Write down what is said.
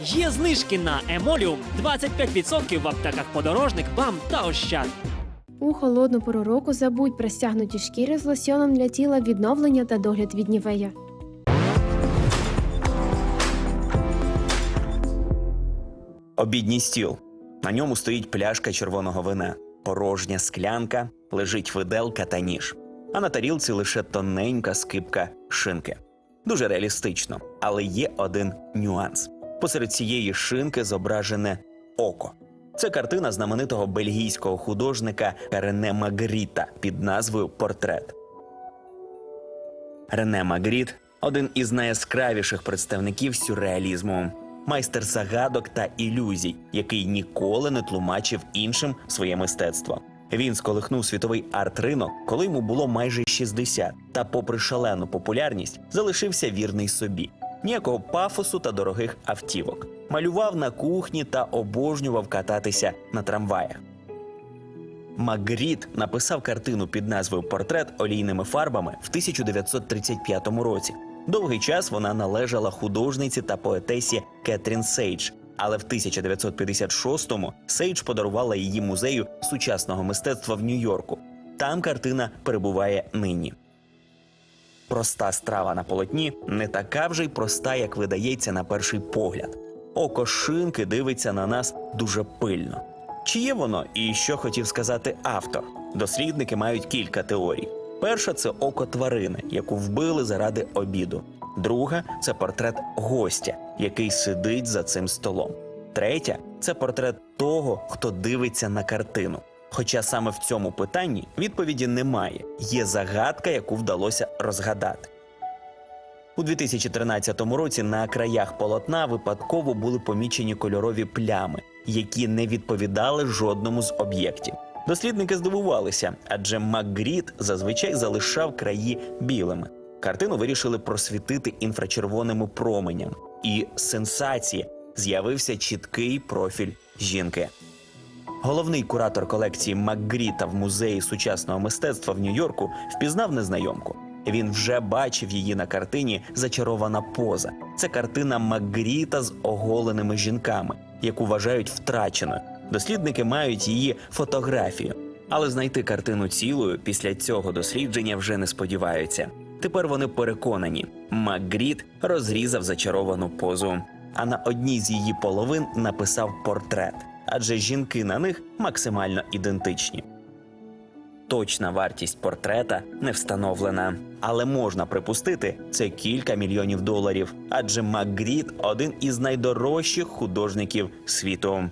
Є знижки на Емоліум 25% в аптеках подорожник, бам та ощад. У холодну пору року забудь про стягнуті шкіри з лосьоном для тіла відновлення та догляд від нівея. Обідній стіл. На ньому стоїть пляшка червоного вина, порожня склянка, лежить виделка та ніж. А на тарілці лише тоненька скипка шинки. Дуже реалістично, але є один нюанс. Посеред цієї шинки зображене око. Це картина знаменитого бельгійського художника Рене Магріта під назвою Портрет. Рене Магріт один із найяскравіших представників сюрреалізму, майстер загадок та ілюзій, який ніколи не тлумачив іншим своє мистецтво. Він сколихнув світовий арт-ринок, коли йому було майже 60, та, попри шалену популярність, залишився вірний собі. Ніякого пафосу та дорогих автівок. Малював на кухні та обожнював кататися на трамваях. Магріт написав картину під назвою Портрет олійними фарбами в 1935 році. Довгий час вона належала художниці та поетесі Кетрін Сейдж. Але в 1956-му Сейдж подарувала її музею сучасного мистецтва в Нью-Йорку. Там картина перебуває нині. Проста страва на полотні не така вже й проста, як видається на перший погляд. Око шинки дивиться на нас дуже пильно. Чи є воно і що хотів сказати автор? Дослідники мають кілька теорій. Перша це око тварини, яку вбили заради обіду. Друга це портрет гостя, який сидить за цим столом. Третя це портрет того, хто дивиться на картину. Хоча саме в цьому питанні відповіді немає. Є загадка, яку вдалося розгадати. У 2013 році на краях полотна випадково були помічені кольорові плями, які не відповідали жодному з об'єктів. Дослідники здивувалися, адже Макгріт зазвичай залишав краї білими. Картину вирішили просвітити інфрачервоними променями. І сенсація з'явився чіткий профіль жінки. Головний куратор колекції Макгріта в музеї сучасного мистецтва в Нью-Йорку впізнав незнайомку. Він вже бачив її на картині Зачарована поза. Це картина Макгріта з оголеними жінками, яку вважають втраченою. Дослідники мають її фотографію. Але знайти картину цілою після цього дослідження вже не сподіваються. Тепер вони переконані, Макгріт розрізав зачаровану позу, а на одній з її половин написав портрет, адже жінки на них максимально ідентичні. Точна вартість портрета не встановлена, але можна припустити, це кілька мільйонів доларів, адже Макгріт один із найдорожчих художників світу.